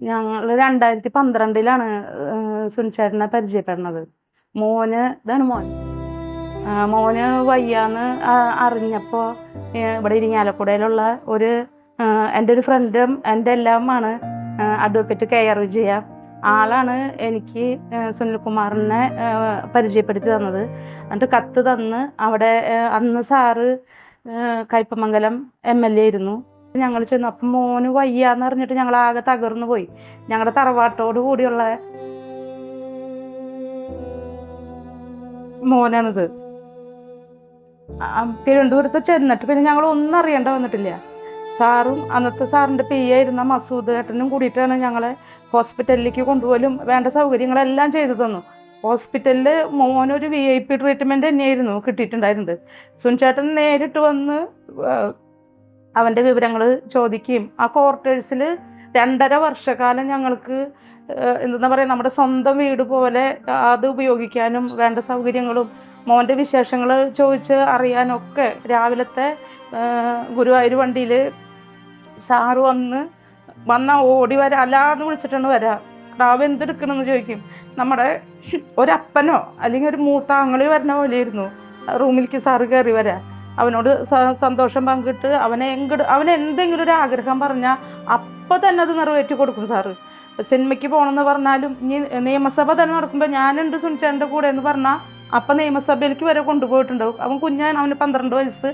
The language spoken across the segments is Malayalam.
ഞങ്ങൾ രണ്ടായിരത്തി പന്ത്രണ്ടിലാണ് സുനിച്ചേട്ടനെ പരിചയപ്പെടുന്നത്. മോന് ഇതാണ് മോൻ. മോന് വയ്യാന്ന് അറിഞ്ഞപ്പോൾ ഇവിടെ ഇരിങ്ങാലക്കുടയിലുള്ള ഒരു എന്റെ ഒരു ഫ്രണ്ടും എന്റെ എല്ലാമാണ് അഡ്വക്കേറ്റ് കെ ആർ വിജയ. ആളാണ് എനിക്ക് സുനിൽകുമാറിനെ പരിചയപ്പെടുത്തി തന്നത്. എന്നിട്ട് കത്ത് തന്ന് അവിടെ അന്ന് sir Kaipamangalam M L A ആയിരുന്നു. ഞങ്ങൾ ചെന്നു. അപ്പം മോന് വയ്യാന്ന് അറിഞ്ഞിട്ട് ഞങ്ങൾ ആകെ തകർന്നു പോയി. ഞങ്ങളുടെ തറവാട്ടോട് കൂടിയുള്ള മോനാണിത്. തിരുവനന്തപുരത്ത് ചെന്നിട്ട് പിന്നെ ഞങ്ങൾ ഒന്നും അറിയേണ്ട വന്നിട്ടില്ല. സാറും അന്നത്തെ സാറിന്റെ പി ആയിരുന്ന മസൂദ് ഏട്ടനും കൂടിയിട്ടാണ് ഞങ്ങളെ ഹോസ്പിറ്റലിലേക്ക് കൊണ്ടുപോലും വേണ്ട സൗകര്യങ്ങളെല്ലാം ചെയ്തു തന്നു. ഹോസ്പിറ്റലിൽ മോനൊരു വി ഐ പി ട്രീറ്റ്മെന്റ് തന്നെയായിരുന്നു കിട്ടിയിട്ടുണ്ടായിരുന്നത്. സുൻചേട്ടൻ നേരിട്ട് വന്ന് അവന്റെ വിവരങ്ങൾ ചോദിക്കുകയും ആ ക്വാർട്ടേഴ്സിൽ രണ്ടര വർഷക്കാലം ഞങ്ങൾക്ക് എന്താ പറയുക നമ്മുടെ സ്വന്തം വീട് പോലെ അത് ഉപയോഗിക്കാനും വേണ്ട സൗകര്യങ്ങളും മോന്റെ വിശേഷങ്ങൾ ചോദിച്ച് അറിയാനൊക്കെ രാവിലത്തെ ഗുരുവായൂർ വണ്ടിയിൽ സാറ് വന്ന് വന്ന ഓടി വരാം അല്ലാതെ വിളിച്ചിട്ടാണ് വരാ. ക്രാവ് എന്തെടുക്കണമെന്ന് ചോദിക്കും. നമ്മുടെ ഒരപ്പനോ അല്ലെങ്കിൽ ഒരു മൂത്താങ്ങളി വരുന്ന പോലെയായിരുന്നു. റൂമിലേക്ക് സാറ് കയറി വരാം. അവനോട് സന്തോഷം പങ്കിട്ട് അവനെ എങ്കട് അവന് എന്തെങ്കിലും ഒരു ആഗ്രഹം പറഞ്ഞാൽ അപ്പം തന്നെ അത് നിറവേറ്റി കൊടുക്കും സാറ്. സിനിമയ്ക്ക് പോകണമെന്ന് പറഞ്ഞാലും ഇനി നിയമസഭ തന്നെ നടക്കുമ്പോൾ ഞാനുണ്ട് സുനിച്ചേന്റെ കൂടെ എന്ന് പറഞ്ഞാൽ അപ്പം നിയമസഭയിലേക്ക് വരെ കൊണ്ടുപോയിട്ടുണ്ടാവും. അവൻ കുഞ്ഞാൻ അവന് പന്ത്രണ്ട് വയസ്സ്.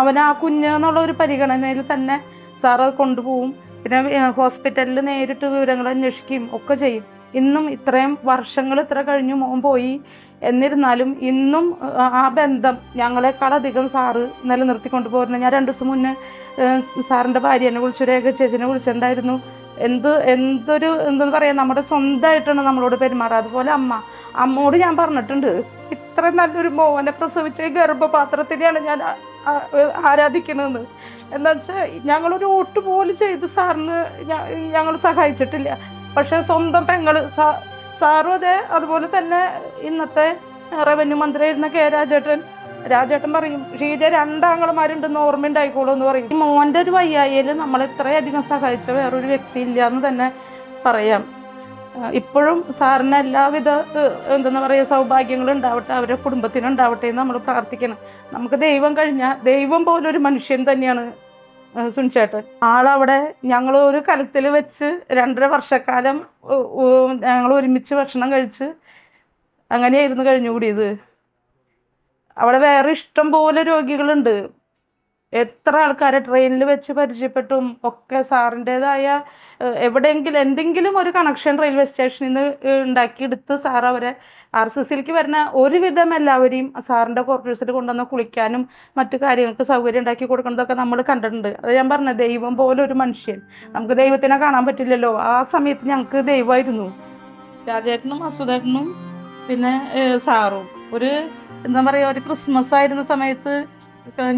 അവൻ ആ കുഞ്ഞ് എന്നുള്ള ഒരു പരിഗണനയിൽ തന്നെ സാറ് കൊണ്ടുപോകും പിന്നെ ഹോസ്പിറ്റലിൽ നേരിട്ട് വിവരങ്ങൾ അന്വേഷിക്കുകയും ഒക്കെ ചെയ്യും. ഇന്നും ഇത്രയും വർഷങ്ങൾ ഇത്ര കഴിഞ്ഞു മോൻ പോയി. എന്നിരുന്നാലും ഇന്നും ആ, ബന്ധം ഞങ്ങളെക്കാളധികം സാറ് നിലനിർത്തിക്കൊണ്ട് പോരുന്നത് ഞാൻ രണ്ട് ദിവസം മുന്നേ സാറിന്റെ ഭാര്യനെ വിളിച്ചു രേഖ ചേച്ചിനെ വിളിച്ചിട്ടുണ്ടായിരുന്നു. എന്ത് എന്തൊരു എന്തെന്ന് പറയാം നമ്മുടെ സ്വന്തമായിട്ടാണ് നമ്മളോട് പെരുമാറുക. അതുപോലെ അമ്മ അമ്മോട് ഞാൻ പറഞ്ഞിട്ടുണ്ട് ഇത്ര നല്ലൊരു മോനെ പ്രസവിച്ച ഗർഭപാത്രത്തിനെയാണ് ഞാൻ ആരാധിക്കണമെന്ന് എന്താ വെച്ചാൽ ഞങ്ങളൊരു വോട്ട് പോലും ചെയ്ത് സാറിന് ഞങ്ങൾ സഹായിച്ചിട്ടില്ല. പക്ഷെ സ്വന്തം പെങ്ങൾ സാ- സാറും അതെ അതുപോലെ തന്നെ ഇന്നത്തെ റവന്യൂ മന്ത്രിയായിരുന്ന കെ രാജേട്ടൻ. രാജേട്ടൻ പറയും ഷീജ രണ്ടാങ്ങളമാരുണ്ടെന്ന് ഓർമ്മ ഉണ്ടായിക്കോളൂ എന്ന് പറയും. മോന്റെ ഒരു വയ്യായിൽ നമ്മൾ ഇത്രയധികം സഹായിച്ച വേറൊരു വ്യക്തി ഇല്ല എന്ന് തന്നെ പറയാം. ഇപ്പോഴും സാറിന് എല്ലാവിധ എന്തെന്ന് പറയുക സൗഭാഗ്യങ്ങളും ഉണ്ടാവട്ടെ അവരുടെ കുടുംബത്തിനും ഉണ്ടാവട്ടെ എന്ന് നമ്മൾ പ്രാർത്ഥിക്കണം. നമുക്ക് ദൈവം കഴിഞ്ഞാൽ ദൈവം പോലൊരു മനുഷ്യൻ തന്നെയാണ് സുനിച്ചേട്ടൻ. ആളവിടെ ഞങ്ങൾ ഒരു കലത്തിൽ വെച്ച് രണ്ടര വർഷക്കാലം ഞങ്ങൾ ഒരുമിച്ച് ഭക്ഷണം കഴിച്ച് അങ്ങനെയായിരുന്നു കഴിഞ്ഞുകൂടിയത്. അവിടെ വേറെ ഇഷ്ടം പോലെ രോഗികളുണ്ട്. എത്ര ആൾക്കാരെ ട്രെയിനിൽ വെച്ച് പരിചയപ്പെട്ടും. ഒക്കെ സാറിന്റെതായ എവിടെയെങ്കിലും എന്തെങ്കിലും ഒരു കണക്ഷൻ റെയിൽവേ സ്റ്റേഷനിൽ നിന്ന് ഉണ്ടാക്കിയെടുത്ത് സാർ അവരെ ആർ സി സിയിലേക്ക് വരുന്ന ഒരുവിധം എല്ലാവരെയും സാറിന്റെ ക്വാർട്ടേഴ്സിൽ കൊണ്ടുവന്ന് കുളിക്കാനും മറ്റു കാര്യങ്ങൾക്ക് സൗകര്യം ഉണ്ടാക്കി കൊടുക്കുന്നതൊക്കെ നമ്മൾ കണ്ടിട്ടുണ്ട്. അത് ഞാൻ പറഞ്ഞ ദൈവം പോലെ ഒരു മനുഷ്യൻ. നമുക്ക് ദൈവത്തിനെ കാണാൻ പറ്റില്ലല്ലോ. ആ സമയത്ത് ഞങ്ങൾക്ക് ദൈവമായിരുന്നു. രാജേട്ടനും അസുദേട്ടനും പിന്നെ സാറും. ഒരു എന്താ പറയുക ഒരു ക്രിസ്മസ് ആയിരുന്ന സമയത്ത്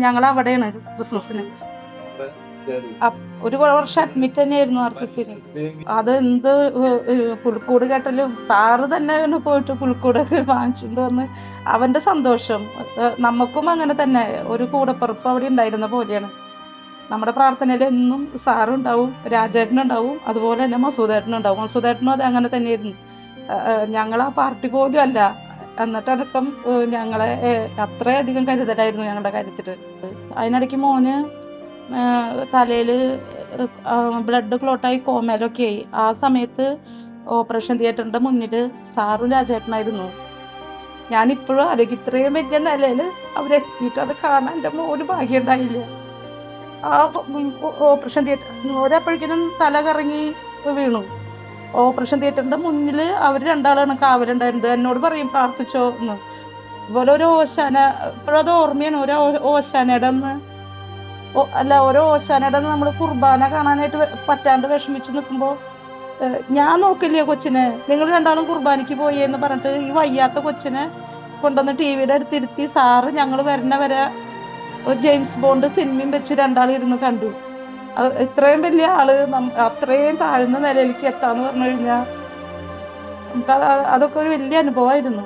ഞങ്ങൾ അവിടെയാണ് ക്രിസ്മസിന്. ഒരു വർഷം അഡ്മിറ്റ് തന്നെയായിരുന്നു ആർ സി സിയിൽ അത് എന്ത് ഏഹ്, ഏഹ്, പുൽക്കൂട് കെട്ടലും സാറ് തന്നെ പോയിട്ട് പുൽക്കൂടൊക്കെ വാങ്ങിച്ചുകൊണ്ട് വന്ന് അവന്റെ സന്തോഷം. നമുക്കും അങ്ങനെ തന്നെ. ഒരു കൂടപ്പുറപ്പ് അവിടെ ഉണ്ടായിരുന്ന പോലെയാണ്. നമ്മുടെ പ്രാർത്ഥനയിൽ എന്നും സാറുണ്ടാവും രാജേട്ടനുണ്ടാവും അതുപോലെ തന്നെ മസൂദേട്ടനുണ്ടാവും മസൂദേട്ടനും അത് അങ്ങനെ തന്നെയായിരുന്നു. ഞങ്ങൾ ആ പാർട്ടി പോലും അല്ല. എന്നിട്ടടക്കം ഞങ്ങളെ അത്രയധികം കരുതലായിരുന്നു ഞങ്ങളുടെ കാര്യത്തിൽ അതിനിടയ്ക്ക് മോന് തലയിൽ ബ്ലഡ് ക്ലോട്ടായി കോമയിലൊക്കെ ആയി ആ സമയത്ത് ഓപ്പറേഷൻ തിയേറ്ററിന്റെ മുന്നിൽ സാറും രാജേട്ടനായിരുന്നു. ഞാനിപ്പോഴും ആരോഗ്യം ഇത്രയും വലിയ നിലയിൽ അവരെത്തിയിട്ട് അത് കാണാൻ എന്റെ മോന് ഭാഗ്യം ഉണ്ടായില്ല. ആ ഓപ്പറേഷൻ തിയേറ്റർ ഓരപ്പോഴേക്കും തല കറങ്ങി വീണു. ഓപ്പറേഷൻ തിയേറ്ററിന്റെ മുന്നിൽ അവർ രണ്ടാളാണ് കാവലുണ്ടായിരുന്നത്. എന്നോട് പറയും പ്രാർത്ഥിച്ചോ എന്ന്. അതുപോലെ ഒരു ഓശാന ഇപ്പോഴത് ഓർമ്മയാണ്. ഒരു ഓശാനയുടെ അല്ല ഓരോ ഓശാനയുടെ നമ്മൾ കുർബാന കാണാനായിട്ട് പറ്റാണ്ട് വിഷമിച്ച് നിൽക്കുമ്പോൾ ഞാൻ നോക്കില്ലേ കൊച്ചിനെ? നിങ്ങൾ രണ്ടാളും കുർബാനയ്ക്ക് പോയി എന്ന് പറഞ്ഞിട്ട് ഈ വയ്യാത്ത കൊച്ചിനെ കൊണ്ടുവന്ന് ടി വിയുടെ അടുത്തിരുത്തി സാറ് ഞങ്ങൾ വരണ വരെ ജെയിംസ് ബോണ്ട് സിനിമയും വെച്ച് രണ്ടാളും ഇരുന്ന് കണ്ടു. ഇത്രയും വലിയ ആൾ അത്രയും താഴ്ന്ന നിലയിലേക്ക് എത്താന്ന് പറഞ്ഞു കഴിഞ്ഞാൽ നമുക്ക് അതൊക്കെ ഒരു വലിയ അനുഭവമായിരുന്നു.